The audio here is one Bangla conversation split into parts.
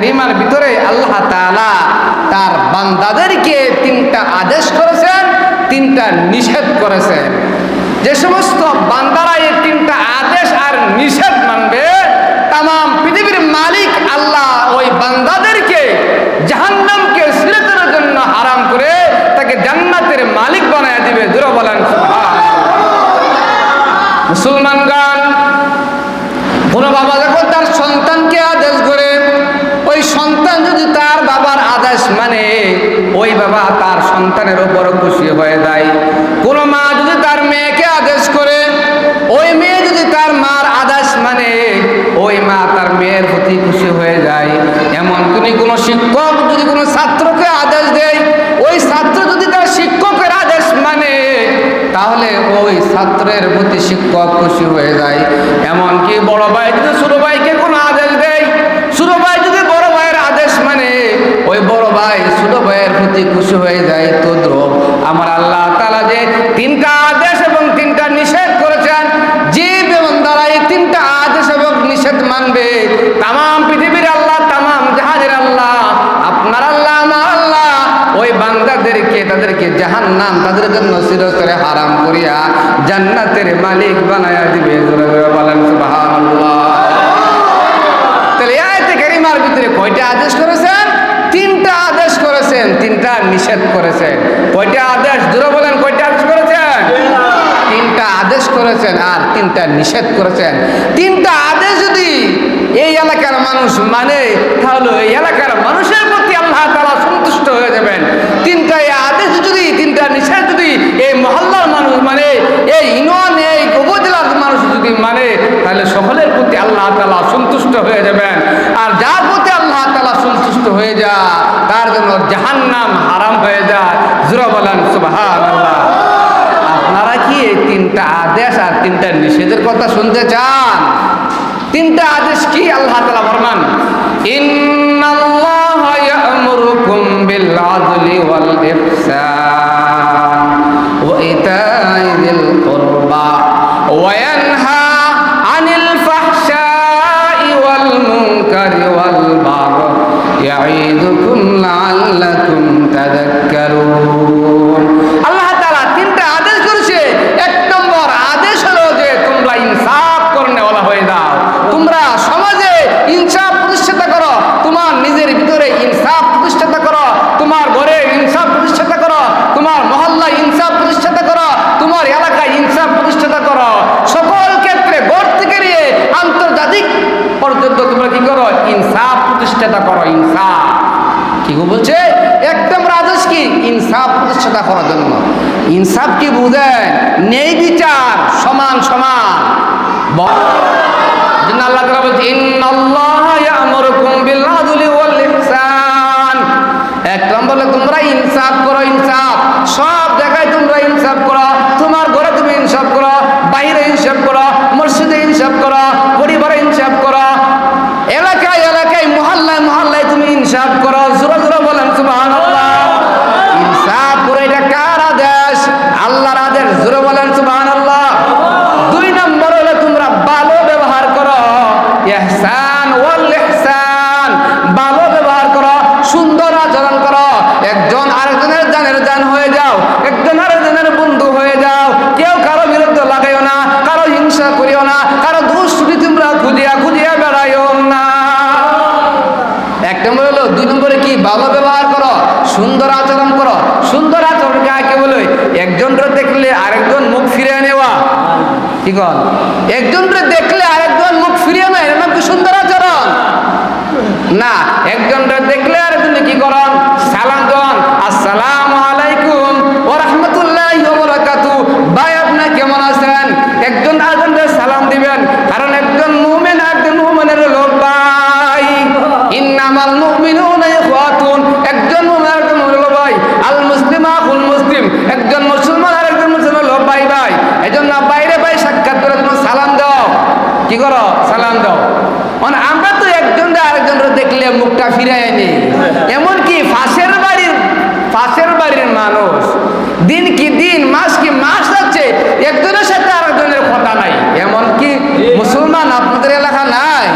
কারিমার ভিতরে আল্লাহ তালা তার বান্দাদেরকে তিনটা আদেশ করেছেন, তিনটা নিষেধ করেছেন। যে সমস্ত বান্দারা এই তিনটা আদেশ আর নিষেধ মানবে তাম পৃথিবীর মালিক আল্লাহ ওই বান্দাদেরকে জাহান্নামকে সিরাতের জন্য হারাম করে তাকে জান্নাতের মালিক বানায় দিবে দূর বলেন মুসলমানগণ কোন বাবা যখন তার সন্তানকে আদেশ করে ওই সন্তান যদি তার বাবার আদেশ মানে ওই বাবা তার সন্তানের উপর খুশি হয়ে যায়। কোন মা যদি তার মেয়েকে আদেশ করে, ওই মেয়ে যদি তার মার আদেশ মানে ওই মা তার মেয়ের প্রতি খুশি হয়ে যায়। এমন তুমি কোনো শিক্ষক যদি কোনো ছাত্রকে আদেশ দেয়, ওই ছাত্র যদি তার শিক্ষকের আদেশ মানে তাহলে ওই ছাত্রের প্রতি শিক্ষক খুশি হয়ে যায়। এমনকি বড় ভাই যদি ছোট ভাইকে কোনো আদেশ দেয় ছোট ভাই যদি বড় ভাইয়ের আদেশ মানে ওই বড় ভাই ছোট ভাইয়ের প্রতি খুশি হয়ে যায় তো দ্রব আমার আল্লাহ তালা যে তিনটা আদেশ এবং তিনটা নিষেধ করেছেন, যে দ্বারা এই তিনটা আদেশ এবং নিষেধ মানবে তাম পৃথিবীর আল্লাহ তাম জাহাজের আল্লাহ, আপনার আল্লাহ, আমার আল্লাহ, ওই বান্দাদেরকে, তাদেরকে জাহান নাম তাদের জন্য চিরতরে হারাম করিয়া জান্নাতের মালিক বানায়া দিবে। তিনটা নিষেধ করেছেন? কয়টা আদেশ? জোরে বলেন, কয়টা আদেশ করেছেন? তিনটা আদেশ করেছেন আর তিনটা নিষেধ করেছেন। তিনটা আদেশ যদি এই এলাকার মানুষ মানে তাহলে এই এলাকার মানুষের প্রতি আল্লাহ তারা সন্তুষ্ট হয়ে যাবেন। তিনটা এই আদেশ যদি, তিনটা নিষেধ যদি এই মহল্লার মানুষ মানে এই ইউনিয়ন এই উপজেলার মানুষ যদি মানে তাহলে সকলের প্রতি আল্লাহ তালা সন্তুষ্ট হয়ে যাবেন আর যার প্রতি আল্লাহ তালা সন্তুষ্ট হয়ে যা জন্য জাহান্নাম হারাম হয়ে যায়। জুরা বলেন সুবাহান আপনারা কি এই তিনটা আদেশ আর তিনটা নিষেধের কথা শুনতে চান? তিনটা আদেশ কি আল্লাহ তালা ফরমান? ইন্নাল্লাহ ইয়া'মুরুকুম বিল আদলি ওয়াল ইহসান يعيدكم لعلكم تذكرون. ইনসাফ কি বুঝেন নেই বিচার সমান সমান। আল্লাহ বলছে ইন্নাল্লাহা ইয়া'মুরুকুম বিল আদলি ওয়াল ইহসান এক নম্বর হলো তোমরা ইনসাফ করো ইনসাফ সব জায়গায় তোমরা ইনসাফ করো তোমার ঘরে তুমি ইনসাফ করো বাইরে ইনসাফ করো মসজিদে ইনসাফ করো পরিবারে ইনসাফ করো এলাকায় এলাকায় মহল্লায় মহল্লায় তুমি ইনসাফ করো জোরে জোরে বলেন সুবহানাল্লাহ ইনসাফ করে এটা কার আদেশ আল্লাহর আদেশ জোরে বলেন সুবহানাল্লাহ দুই নম্বর হলো তোমরা ভালো ব্যবহার করো ইহসান ওয়াল ইহসান ভালো ব্যবহার করো সুন্দর আচরণ করো একজন আরেকজনের জানের জান হয়ে যাও একজন আরেকজনের বন্ধু হয়ে যাও কেউ কারও বিরুদ্ধে লাগাইও না কারও হিংসা করিও না কারও দুষ্টি তোমরা খুঁজিয়া খুঁজিয়া বেড়াইও না এক নম্বর হলো দুই নম্বরে কি ভালো ব্যবহার করো সুন্দর আচরণ করো সুন্দর আচরণ কাকে বলে একজনরে দেখলে আরেকজন মুখ ফিরিয়ে নেওয়া কি কন একজনরে দেখলে আরেকজন মুখ ফিরিয়ে নেয় নাম কি সুন্দর আচরণ না একজনরে এমনকি ফাঁসের বাড়ির ফাঁসের বাড়ির মানুষ দিন কি দিন মাস কি মাস যাচ্ছে, একজনের সাথে আর একজনের কথা নাই। এমনকি মুসলমান আপনাদের এলাকা নাই।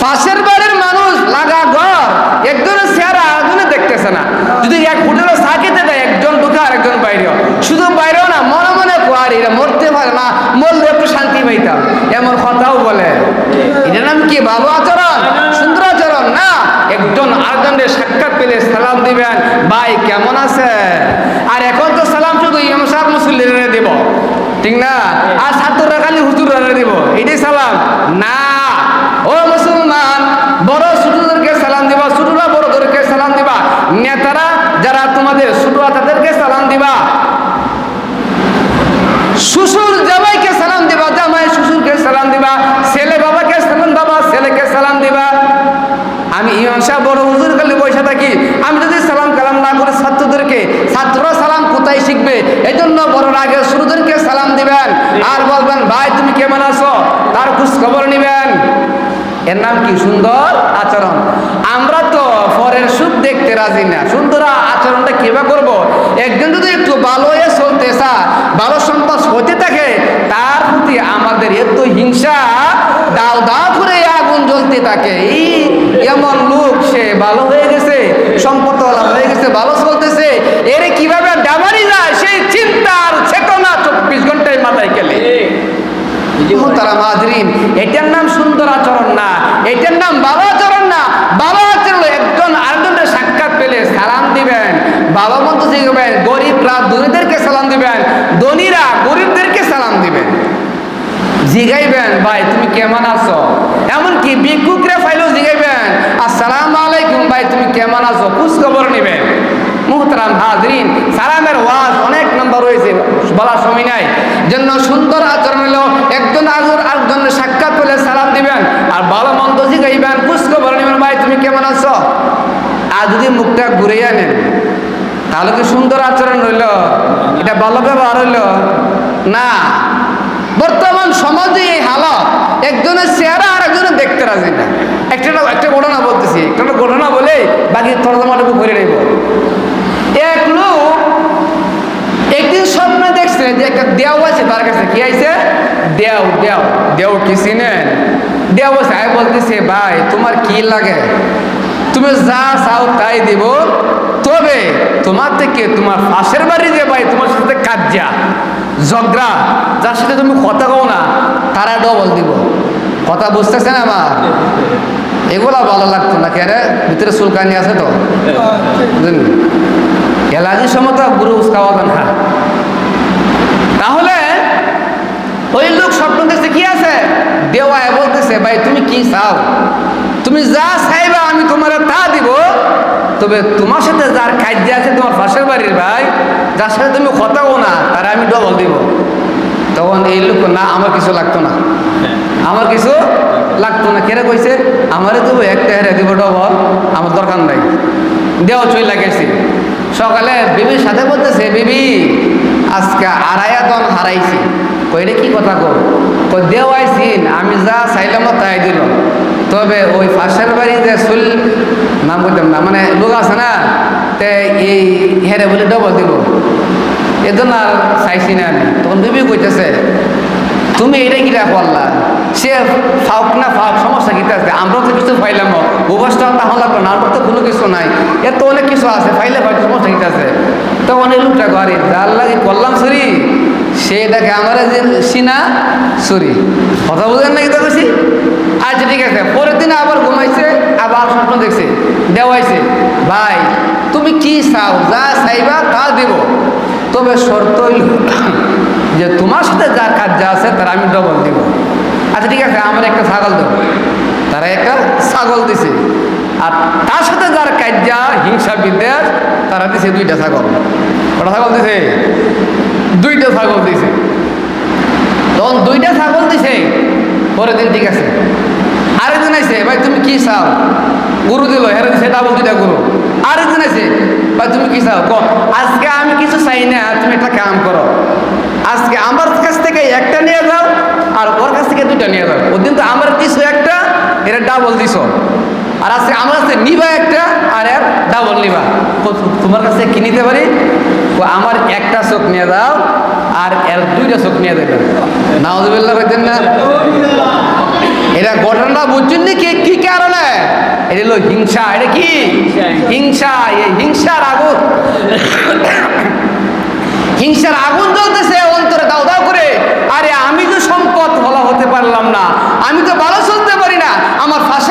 ফাঁসের বাড়ির মানুষ লাগা ঘর, একজনের চেহারা আগুনে দেখতেছে না। যদি এক হোটেলে সাকিতে দেয়, একজন ঢুকে আরেকজন বাইরেও শুধু বাইরেও না, মনে মনে কোয়ারি এরা আরেকজনের সাক্ষাৎ পেলে সালাম দিবেন, ভাই, কেমন আছে? আর এখন তো সালাম শুধু ইমাম সাহেব মুসল্লিরা দেব। ঠিক না? আর ছাত্ররা খালি হুজুররা দেব। এটাই সালাম। না। ও মুসলমান, বড় ছোটদেরকে সালাম দিবা, ছোটরা বড়দেরকে সালাম দিবা। নেতারা, যারা তোমাদের ছোটরা তাদেরকে সালাম দিবা শ্বশুর জামাইকে সালাম দিবা জামাই শ্বশুরকে সালাম দিবা ছেলে বাবাকে সালাম বাবা ছেলেকে সালাম দিবা ইমাম বড় হুজুর খালি বসে থাকি। আমি যদি সালাম কালাম না করি ছাত্রদেরকে ছাত্র সালাম কোথায় শিখবে? এই জন্য বড়রা আগে শুরুদেরকে সালাম দিবেন। আর বলবেন ভাই তুমি কেমন আছো? তার খোঁজ খবর নিবেন। এর নাম কি? সুন্দর আচরণ। আমরা তো পরের সুখ দেখতে রাজি না। সুন্দর আচরণটা কীভাবে করব? একজন যদি একটু ভালো হয়ে চলতে চা ভালো সম্পদ হতে থাকে, তার প্রতি আমাদের এত হিংসা, দাও দাও করে আগুন জ্বলতে থাকে। এমন লোক, সে ভালো হয়ে গেছে সম্পদ হয়ে গেছে, ভালো চলতেছে, এর কীভাবে ডাবারি যায়, সেই চিন্তার চেতনা চব্বিশ ঘন্টায় মাথায় গেলে। তারা মাদরিন এটার নাম সুন্দর আচরণ না, এটার নাম ভালো আচরণ না, ভালো ভালো মতো শিখবেন গরিবরা ধনীদেরকে সালাম দিবেন, ধনীরা গরিবদেরকে সালাম দিবেন। জিগাইবেন, ভাই, তুমি কেমন আছো? এমনকি ভিক্ষুকরা ফাইলেও জিগাইবেন, আসসালাম আলাইকুম, ভাই, তুমি কেমন আছো? খোঁজ খবর নেবেন। মুহতারাম হাজরিন, সালামের ওয়াজ অনেক নম্বর রয়েছে, বলার সময় নাই। জন্য সুন্দর আচরণ হলো, একজন আজর আরেকজনের সাক্ষাৎ পেলে সালাম দিবেন, আর ভালো মন্দ জিগাইবেন খোঁজ খবর নেবেন, ভাই, তুমি কেমন আছো? আর যদি মুখটা ঘুরে আনেন তাহলে কি সুন্দর আচরণ রইল। এটা ভালো ব্যবহার হইল না। বর্তমান সমাজে এই হালত, একজনের চেহারা আর একজনের দেখতে রাজি না। একটা একটা ঘটনা বলতেছি। একটা ঘটনা বলে বাকি তর্জমাটুকু করে নেব এক লোক একদিন স্বপ্ন দেখছে যে একটা দেও আছে, তার কাছে কি আছে দেও দেও। দেও কি চিনেন? দেও আছে আমি বলতেছে, ভাই, তোমার কি লাগে? তুমি যা চাও তাই দিব। তবে তোমার থেকে তোমার পাশের বাড়ি যে ভাই তোমার সাথে কাজ্যা, ঝগড়া, যার সাথে তুমি কথা কও না, তারা ডবল দিব। কথা বুঝতেছেন আমার এগুলা ভালো লাগতো না কেন ভিতরে চুলকানি আছে তো? এলাজির সময় গুরু খাওয়া না। তাহলে ওই লোক স্বপ্ন দেখছে, কি আছে? দেওয়ায় বলতেছে, ভাই তুমি কি চাও? তুমি যা চাইবা আমি তোমার তা দিব তবে তোমার সাথে যার কাজ আছে তোমার পাশের বাড়ির ভাই, যার সাথে তুমি কথাও না, তারা আমি ডবল দিব। তখন এই লোক না, আমার কিছু লাগতো না। আমার কিছু লাগতো না। কেরে কইছে? আমারে দেবো একটা হেরে দিব ডবল আমার দরকার নাই। দেওয়া চুই লাগেছি সকালে বিবির সাথে বলতেছে, বিবি আজকে আড়াইয়া দল হারাইছি। কইলে কি কথা কো কই দেওয়াইছিন আমি যা চাইলাম তাই দিল তবে ওই পাশের বাড়িতে সুল নাম বলতাম না মানে লোক আছে না, তে এই হেরে বলে ডবল দিব এজন্য আর চাইছি না আমি। তুমি এটা কিরা করলা সে ফাউক না ফাউক, সমস্যা কিতে আছে? আমরা তো কিছু পাইলাম তাহলে লাগবে না আমার তো কোনো কিছু নাই। এর তো অনেক কিছু আছে, পাইলে পাই সমস্যা কিতে আছে? তখন এই লোকটা ঘরে, যার লাগে করলাম সরি সে দেখে আমার যে সিনা সরি কথা বুঝেন না কিতা কইছি আচ্ছা ঠিক আছে। পরের দিন আবার ঘুমাইছে আবার স্বপ্ন দেখছে, দেওয়াইছে। ভাই, তুমি কি চাও? যা চাইবা তা দিব। তবে শর্ত যে তোমার সাথে যার যা আছে তারা আমি ডবল দিব। আচ্ছা ঠিক আছে, আমার একটা ছাগল দেবো তারা একটা ছাগল দিছে। আর তার সাথে যার কাজ যা হিংসা, বিদ্বেষ, তারা দিছে দুইটা ছাগল। কটা ছাগল দিছে? দুইটা ছাগল দিছে। তখন দুইটা ছাগল দিছে, পরের দিন ঠিক আছে। আরেকদিন আছে ভাই, তুমি কি চাও? গরু দিল হেরে দিছে ডাবল দুইটা গরু। আরেকদিন আছে ভাই, তুমি কি চাও? কম আজকে আমি কিছু চাই না, তুমি একটা কাম করো। আজকে আমার কাছ থেকে একটা নিয়ে যাও আর ওর কাছ থেকে দুইটা নিয়ে যাও। ওদিন তো আমার কিছু একটা এটা ডাবল দিছ। আর আজকে আমার কাছে নিবা একটা আর এর ডাবল নিবা। তোমার কাছে কি নিতে পারি? ও আমার একটা চোখ নিয়ে দাও আর এর দুইটা চোখ নিয়ে দেবেন নাওজুবিল্লাহ রাখছেন না? এটা ঘটনাটা বুঝছেন নি কি কি কারণে? এটা হলো হিংসা। এটা কি? হিংসা। এই হিংসার আগুন। হিংসার আগুন জ্বলতেছে, অন্তরে দাও দাও করে। আরে আমি তো সম্পদ ভালো হতে পারলাম না। আমি তো ভালো চলতে পারি না। আমার ফাঁস